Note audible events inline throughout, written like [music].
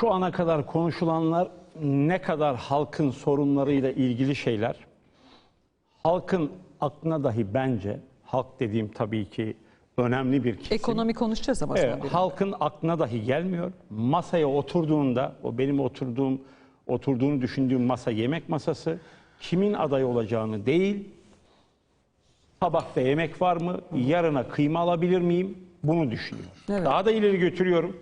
Şu ana kadar konuşulanlar ne kadar halkın sorunlarıyla ilgili şeyler. Halkın aklına dahi bence, halk dediğim tabii ki önemli bir kesim. Ekonomi konuşacağız ama Evet, halkın aklına dahi gelmiyor. Masaya oturduğunda, o benim oturduğum, oturduğunu düşündüğüm masa yemek masası, kimin aday olacağını değil, tabakta yemek var mı, yarına kıyma alabilir miyim, bunu düşünüyor. Evet. Daha da ileri götürüyorum.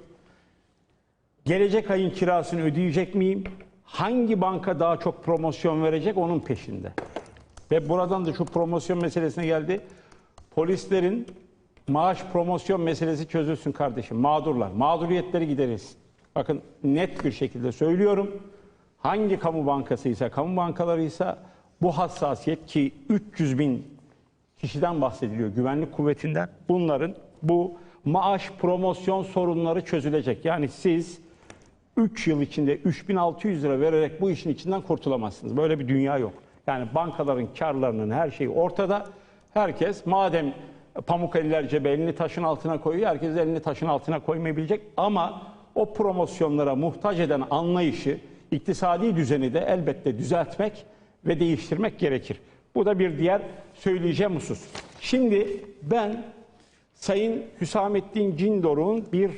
Gelecek ayın kirasını ödeyecek miyim? Hangi banka daha çok promosyon verecek onun peşinde. Ve buradan da şu promosyon meselesine geldi. Polislerin maaş promosyon meselesi çözülsün kardeşim. Mağdurlar. Mağduriyetleri gideriz. Bakın net bir şekilde söylüyorum. Hangi kamu bankasıysa, kamu bankalarıysa bu hassasiyet ki 300 bin kişiden bahsediliyor güvenlik kuvvetinden. Bunların bu maaş promosyon sorunları çözülecek. Yani siz 3 yıl içinde 3600 lira vererek bu işin içinden kurtulamazsınız. Böyle bir dünya yok. Yani bankaların karlarının her şeyi ortada. Herkes madem pamuk eller cebe elini taşın altına koyuyor, herkes elini taşın altına koymayabilecek. Ama o promosyonlara muhtaç eden anlayışı, iktisadi düzeni de elbette düzeltmek ve değiştirmek gerekir. Bu da bir diğer söyleyeceğim husus. Şimdi ben Sayın Hüsamettin Cindoruk'un bir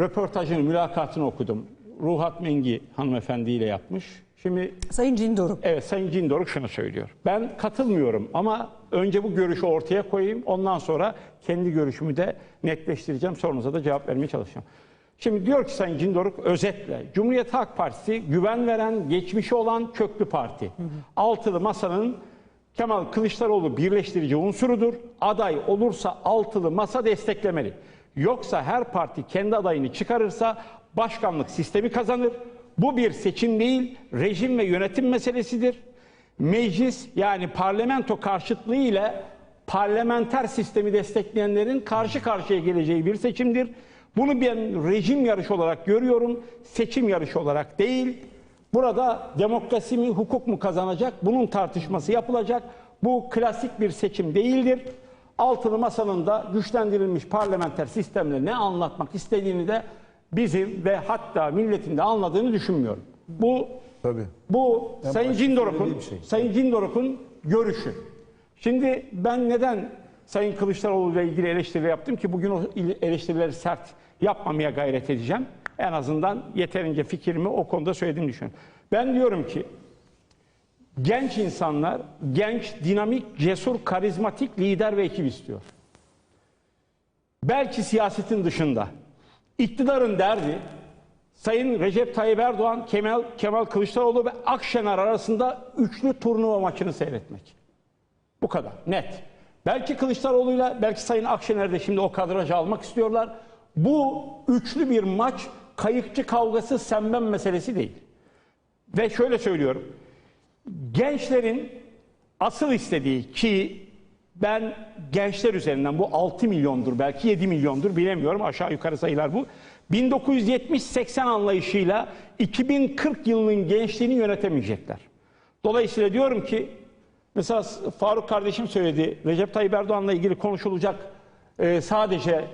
röportajını, mülakatını okudum. Ruhat Mengi hanımefendiyle yapmış. Şimdi Sayın Cindoruk. evet Sayın Cindoruk şunu söylüyor. Ben katılmıyorum ama önce bu görüşü ortaya koyayım. Ondan sonra kendi görüşümü de netleştireceğim. Sorunuza da cevap vermeye çalışacağım. Şimdi diyor ki Sayın Cindoruk özetle Cumhuriyet Halk Partisi güven veren, geçmişi olan köklü parti. Altılı masanın Kemal Kılıçdaroğlu birleştirici unsurudur. Aday olursa altılı masa desteklemeli. Yoksa her parti kendi adayını çıkarırsa başkanlık sistemi kazanır. Bu bir seçim değil, rejim ve yönetim meselesidir. Meclis yani parlamento karşıtlığı ile parlamenter sistemi destekleyenlerin karşı karşıya geleceği bir seçimdir. Bunu ben rejim yarışı olarak görüyorum, seçim yarışı olarak değil. Burada demokrasi mi, hukuk mu kazanacak? Bunun tartışması yapılacak. Bu klasik bir seçim değildir. Altılı Masa'nın da güçlendirilmiş parlamenter sistemle ne anlatmak istediğini de bizim ve hatta milletin de anladığını düşünmüyorum. Bu Tabii. bu Sayın başta Cindoruk'un şey. Sayın Cindoruk'un görüşü. Şimdi ben neden Sayın Kılıçdaroğlu ile ilgili eleştiri yaptım ki bugün o il- eleştirileri sert yapmamaya gayret edeceğim. En azından yeterince fikrimi o konuda söylediğimi düşünüyorum. Ben diyorum ki genç insanlar genç, dinamik, cesur, karizmatik lider ve ekip istiyor. Belki siyasetin dışında. İktidarın derdi Sayın Recep Tayyip Erdoğan, Kemal, Kemal Kılıçdaroğlu ve Akşener arasında üçlü turnuva maçını seyretmek. Bu kadar net. Belki Kılıçdaroğlu'yla belki Sayın Akşener de şimdi o kadrajı almak istiyorlar. Bu üçlü bir maç kayıkçı kavgası sembem meselesi değil. Ve şöyle söylüyorum. Gençlerin asıl istediği ki ben gençler üzerinden bu 6 milyondur belki 7 milyondur bilemiyorum aşağı yukarı sayılar bu. 1970-80 anlayışıyla 2040 yılının gençliğini yönetemeyecekler. Dolayısıyla diyorum ki mesela Faruk kardeşim söyledi Recep Tayyip Erdoğan'la ilgili konuşulacak e, sadece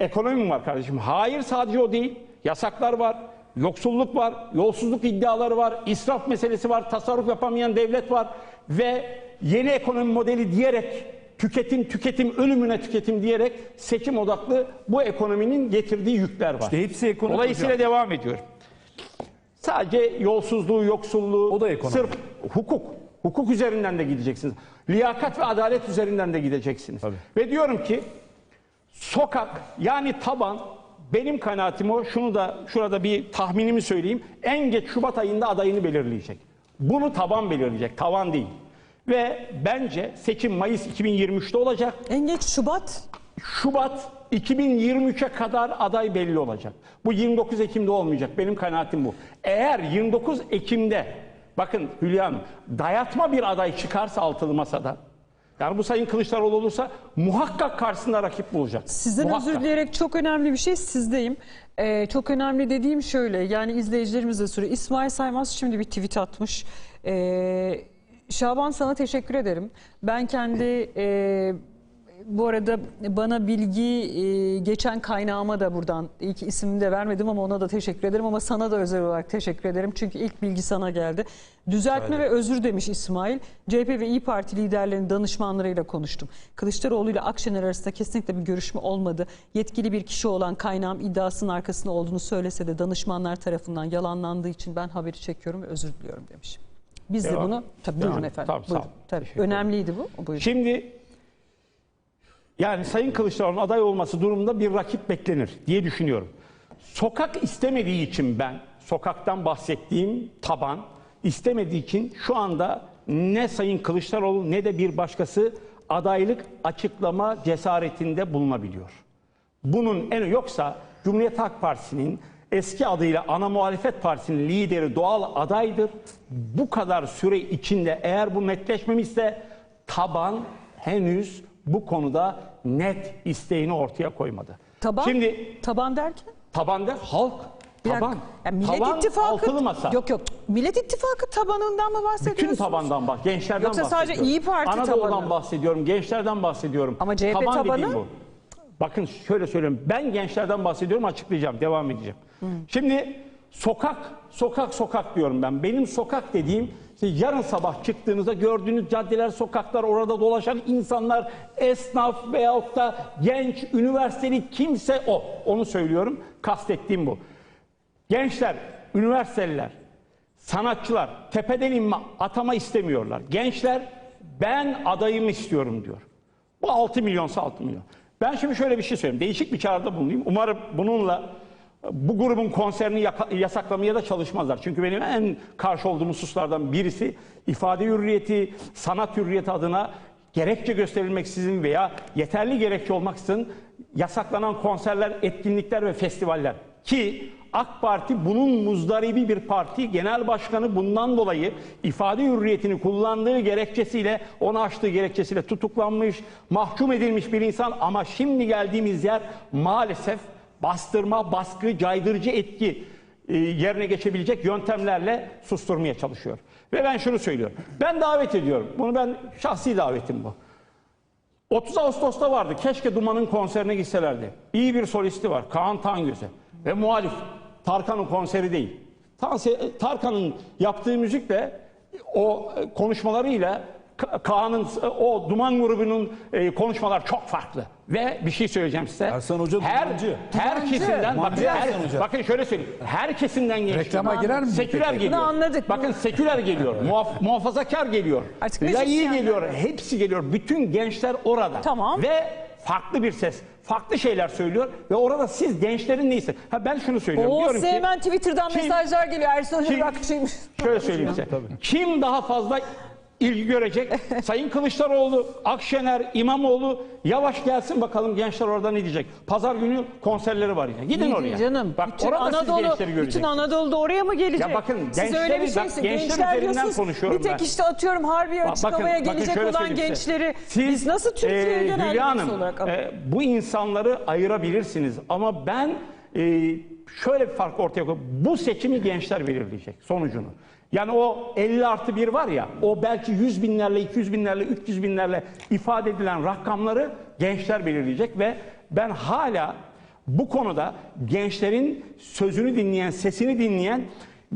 ekonomi mi var kardeşim? Hayır sadece o değil. Yasaklar var, yoksulluk var, yolsuzluk iddiaları var, israf meselesi var, tasarruf yapamayan devlet var ve yeni ekonomi modeli diyerek tüketim tüketim ölümüne tüketim diyerek seçim odaklı bu ekonominin getirdiği yükler var. İşte hepsi ekonomi Dolayısıyla hocam. devam ediyorum. Sadece yolsuzluğu, yoksulluğu, O da ekonomi. sırf hukuk, hukuk üzerinden de gideceksiniz. Liyakat ve adalet üzerinden de gideceksiniz. Tabii. Ve diyorum ki sokak yani taban benim kanaatim o. Şunu da şurada bir tahminimi söyleyeyim. En geç Şubat ayında adayını belirleyecek. Bunu taban belirleyecek, tavan değil. Ve bence seçim Mayıs 2023'te olacak. En geç Şubat. Şubat 2023'e kadar aday belli olacak. Bu 29 Ekim'de olmayacak. Benim kanaatim bu. Eğer 29 Ekim'de bakın Hülya Hanım dayatma bir aday çıkarsa altılı masada yani bu Sayın Kılıçdaroğlu olursa muhakkak karşısında rakip bulacak. Sizden Muhakkak. özür dileyerek çok önemli bir şey sizdeyim. Ee, çok önemli dediğim şöyle yani izleyicilerimiz de soruyor. İsmail Saymaz şimdi bir tweet atmış. Ee, Şaban sana teşekkür ederim. Ben kendi e, Bu arada bana bilgi e, geçen kaynağıma da buradan ilk ismini de vermedim ama ona da teşekkür ederim ama sana da özel olarak teşekkür ederim. Çünkü ilk bilgi sana geldi. Düzeltme ve özür demiş İsmail. CHP ve İyi Parti liderlerinin danışmanlarıyla konuştum. Kılıçdaroğlu ile Akşener arasında kesinlikle bir görüşme olmadı. Yetkili bir kişi olan kaynağım iddiasının arkasında olduğunu söylese de danışmanlar tarafından yalanlandığı için ben haberi çekiyorum ve özür diliyorum demiş. Biz de Devam. bunu tabii Devam. buyurun efendim. Sağ buyurun. Tabii. Önemliydi bu. Buyurun. Şimdi yani Sayın Kılıçdaroğlu'nun aday olması durumunda bir rakip beklenir diye düşünüyorum. Sokak istemediği için ben, sokaktan bahsettiğim taban istemediği için şu anda ne Sayın Kılıçdaroğlu ne de bir başkası adaylık açıklama cesaretinde bulunabiliyor. Bunun en yoksa Cumhuriyet Halk Partisi'nin eski adıyla Ana Muhalefet Partisi'nin lideri doğal adaydır. Bu kadar süre içinde eğer bu netleşmemişse taban henüz bu konuda net isteğini ortaya koymadı. Taban, Şimdi taban derken? tabanda halk, Bir dakika. taban, Yani Millet taban İttifakı altılı masa. Yok yok. Millet İttifakı tabanından mı bahsediyorsunuz? Bütün tabandan bak, gençlerden Yoksa sadece bahsediyorum. İyi Parti Anadolu'dan tabanı. bahsediyorum, gençlerden bahsediyorum. Ama CHP Taban tabanı? bu. Bakın şöyle söylüyorum. Ben gençlerden bahsediyorum, açıklayacağım, devam edeceğim. Şimdi sokak, sokak, sokak diyorum ben. Benim sokak dediğim yarın sabah çıktığınızda gördüğünüz caddeler, sokaklar, orada dolaşan insanlar, esnaf veyahut da genç, üniversiteli kimse o. Onu söylüyorum. Kastettiğim bu. Gençler, üniversiteliler, sanatçılar tepeden inme atama istemiyorlar. Gençler ben adayımı istiyorum diyor. Bu 6 milyonsa 6 milyon. Ben şimdi şöyle bir şey söyleyeyim. Değişik bir çağrıda bulunayım. Umarım bununla bu grubun konserini yasaklamaya da çalışmazlar. Çünkü benim en karşı olduğum hususlardan birisi ifade hürriyeti, sanat hürriyeti adına gerekçe gösterilmeksizin veya yeterli gerekçe olmaksızın yasaklanan konserler, etkinlikler ve festivaller. Ki AK Parti bunun muzdaribi bir parti. Genel başkanı bundan dolayı ifade hürriyetini kullandığı gerekçesiyle, onu açtığı gerekçesiyle tutuklanmış, mahkum edilmiş bir insan. Ama şimdi geldiğimiz yer maalesef bastırma, baskı, caydırıcı etki e, yerine geçebilecek yöntemlerle susturmaya çalışıyor. Ve ben şunu söylüyorum. Ben davet ediyorum. Bunu ben şahsi davetim bu. 30 Ağustos'ta vardı. Keşke Duman'ın konserine gitselerdi. İyi bir solisti var. Kaan Tangöze. Ve muhalif. Tarkan'ın konseri değil. Tarkan'ın yaptığı müzikle o konuşmalarıyla Kaan'ın e, o Duman grubunun e, konuşmalar çok farklı. Ve bir şey söyleyeceğim size. Ersan Hoca her, dumancı. her Dumancı. kesimden bakın, her- bakın şöyle söyleyeyim. Her kesimden geçti. Reklama girer mi? Seküler geliyor. anladık. Bakın seküler geliyor. Muhaf- muhafazakar geliyor. Artık müzisyenler. geliyor. Hepsi geliyor. Bütün gençler orada. Tamam. Ve farklı bir ses. Farklı şeyler söylüyor ve orada siz gençlerin neyse. Ha ben şunu söylüyorum. Oo Diyorum ki hemen Twitter'dan Kim- mesajlar geliyor. Ersan Hoca bırakçıymış. şöyle söyleyeyim size. Kim daha fazla ilgi görecek? [laughs] Sayın Kılıçdaroğlu, Akşener, İmamoğlu yavaş gelsin bakalım gençler orada ne diyecek. Pazar günü konserleri var yine. Gidin İyi oraya. Canım. Bak bütün orada siz Anadolu, gençleri bütün göreceksiniz. Anadolu'da oraya mı gelecek? Ya bakın, Siz gençleri- öyle bir bak, şeysiniz. gençler Gençler üzerinden diyorsunuz. konuşuyorum Bir tek ben. işte atıyorum Harbiye Bak, açık bakın- gelecek şöyle olan söyleyeyim size. gençleri Siz, biz nasıl Türkiye'ye e, genel Hülya Hanım, olarak e, bu insanları ayırabilirsiniz ama ben e, şöyle bir fark ortaya koyuyorum. Bu seçimi gençler belirleyecek sonucunu. Yani o 50 artı 1 var ya o belki 100 binlerle, 200 binlerle, 300 binlerle ifade edilen rakamları gençler belirleyecek ve ben hala bu konuda gençlerin sözünü dinleyen, sesini dinleyen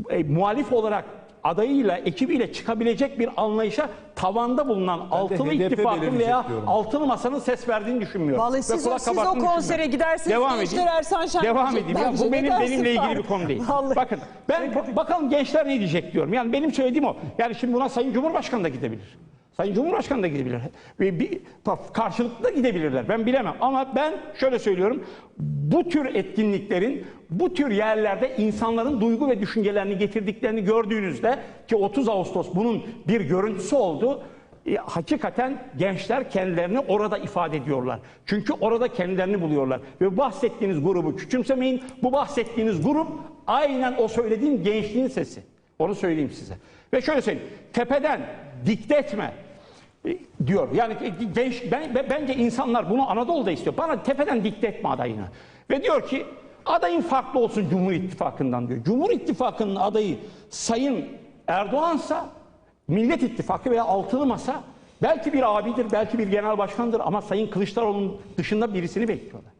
e, muhalif olarak adayıyla, ekibiyle çıkabilecek bir anlayışa tavanda bulunan altılı HDP ittifakın veya diyorum. altılı masanın ses verdiğini düşünmüyorum. Vallahi Ve siz, kulak siz o konsere düşünmüyorum. gidersiniz. Devam gençler edeyim. Ersan Şen Devam edeyim. Ya Bence bu benim benimle ilgili var? bir konu değil. Vallahi. Bakın ben bakalım gençler ne diyecek diyorum. Yani benim söylediğim o. Yani şimdi buna Sayın Cumhurbaşkanı da gidebilir. Sayın Cumhurbaşkanı da gidebilir. Ve bir karşılıklı da gidebilirler. Ben bilemem. Ama ben şöyle söylüyorum. Bu tür etkinliklerin bu tür yerlerde insanların duygu ve düşüncelerini getirdiklerini gördüğünüzde ki 30 Ağustos bunun bir görüntüsü oldu. E, hakikaten gençler kendilerini orada ifade ediyorlar. Çünkü orada kendilerini buluyorlar. Ve bahsettiğiniz grubu küçümsemeyin. Bu bahsettiğiniz grup aynen o söylediğim gençliğin sesi. Onu söyleyeyim size. Ve şöyle söyleyeyim. Tepeden dikte etme diyor. Yani genç ben, ben- bence insanlar bunu Anadolu'da istiyor. Bana tepeden dikte etme adayını. Ve diyor ki adayın farklı olsun Cumhur İttifakı'ndan diyor. Cumhur İttifakı'nın adayı Sayın Erdoğan'sa Millet İttifakı veya Altılı Masa Belki bir abidir, belki bir genel başkandır ama Sayın Kılıçdaroğlu'nun dışında birisini bekliyorlar.